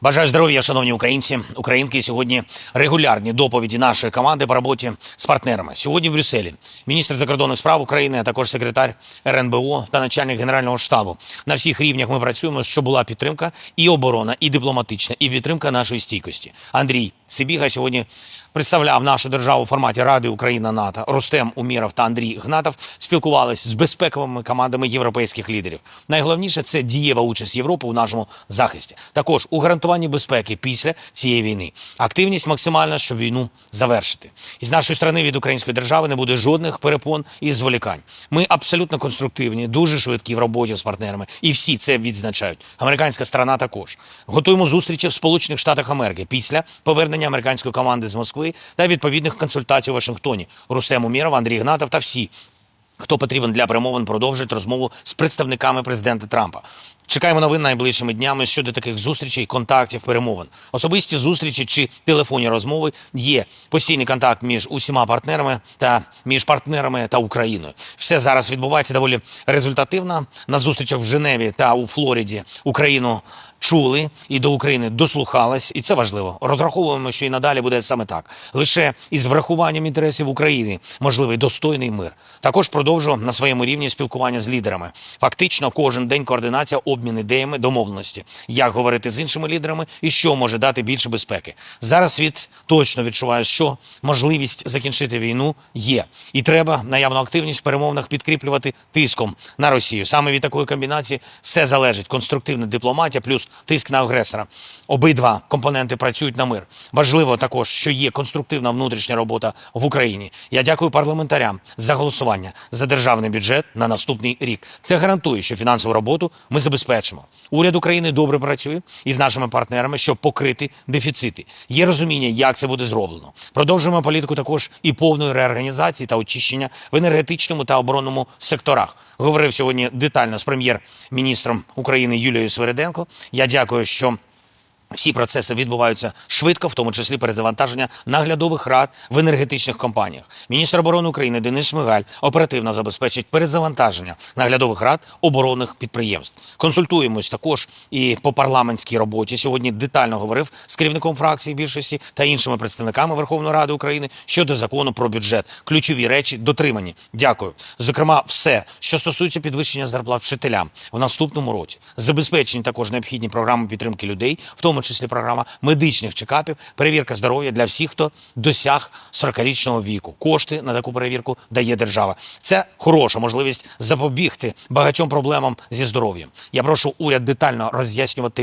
Бажаю здоров'я, шановні українці, українки. Сьогодні регулярні доповіді нашої команди по роботі з партнерами. Сьогодні в Брюсселі міністр закордонних справ України, а також секретар РНБО та начальник генерального штабу. На всіх рівнях ми працюємо, щоб була підтримка і оборона, і дипломатична, і підтримка нашої стійкості. Андрій Сибіга сьогодні представляв нашу державу у форматі Ради Україна НАТО. Рустем Уміров та Андрій Гнатов спілкувалися з безпековими командами європейських лідерів. Найголовніше це дієва участь Європи у нашому захисті. Також у гарантуванні безпеки після цієї війни. Активність максимальна, щоб війну завершити. І з нашої сторони від української держави не буде жодних перепон і зволікань. Ми абсолютно конструктивні, дуже швидкі в роботі з партнерами, і всі це відзначають. Американська сторона також. Готуємо зустрічі в Сполучених Штатах Америки після повернення американської команди з Москви та відповідних консультацій у Вашингтоні. Рустем Уміров, Андрій Гнатов та всі Хто потрібен для перемовин, продовжить розмову з представниками президента Трампа. Чекаємо новин найближчими днями щодо таких зустрічей, контактів, перемовин. Особисті зустрічі чи телефонні розмови є постійний контакт між усіма партнерами та між партнерами та Україною. Все зараз відбувається доволі результативно. На зустрічах в Женеві та у Флориді Україну чули і до України дослухались, і це важливо. Розраховуємо, що і надалі буде саме так. Лише із врахуванням інтересів України можливий достойний мир. Також продовжу на своєму рівні спілкування з лідерами. Фактично, кожен день координація, обмін ідеями, домовленості, як говорити з іншими лідерами і що може дати більше безпеки. Зараз світ точно відчуває, що можливість закінчити війну є, і треба наявну активність в перемовинах підкріплювати тиском на Росію. Саме від такої комбінації все залежить. Конструктивна дипломатія плюс тиск на агресора. Обидва компоненти працюють на мир. Важливо також, що є конструктивна внутрішня робота в Україні. Я дякую парламентарям за голосування за державний бюджет на наступний рік. Це гарантує, що фінансову роботу ми забезпечимо. Уряд України добре працює із нашими партнерами, щоб покрити дефіцити. Є розуміння, як це буде зроблено. Продовжуємо політику також і повної реорганізації та очищення в енергетичному та оборонному секторах. Говорив сьогодні детально з прем'єр-міністром України Юлією Свереденко. Дякую, що всі процеси відбуваються швидко, в тому числі перезавантаження наглядових рад в енергетичних компаніях. Міністр оборони України Денис Шмигаль оперативно забезпечить перезавантаження наглядових рад оборонних підприємств. Консультуємось також і по парламентській роботі. Сьогодні детально говорив з керівником фракції більшості та іншими представниками Верховної Ради України щодо закону про бюджет. Ключові речі дотримані. Дякую. Зокрема, все, що стосується підвищення зарплат вчителям в наступному році. Забезпечені також необхідні програми підтримки людей, в тому числі програма медичних чекапів, перевірка здоров'я для всіх, хто досяг 40-річного віку. Кошти на таку перевірку дає держава. Це хороша можливість запобігти багатьом проблемам зі здоров'ям. Я прошу уряд детально роз'яснювати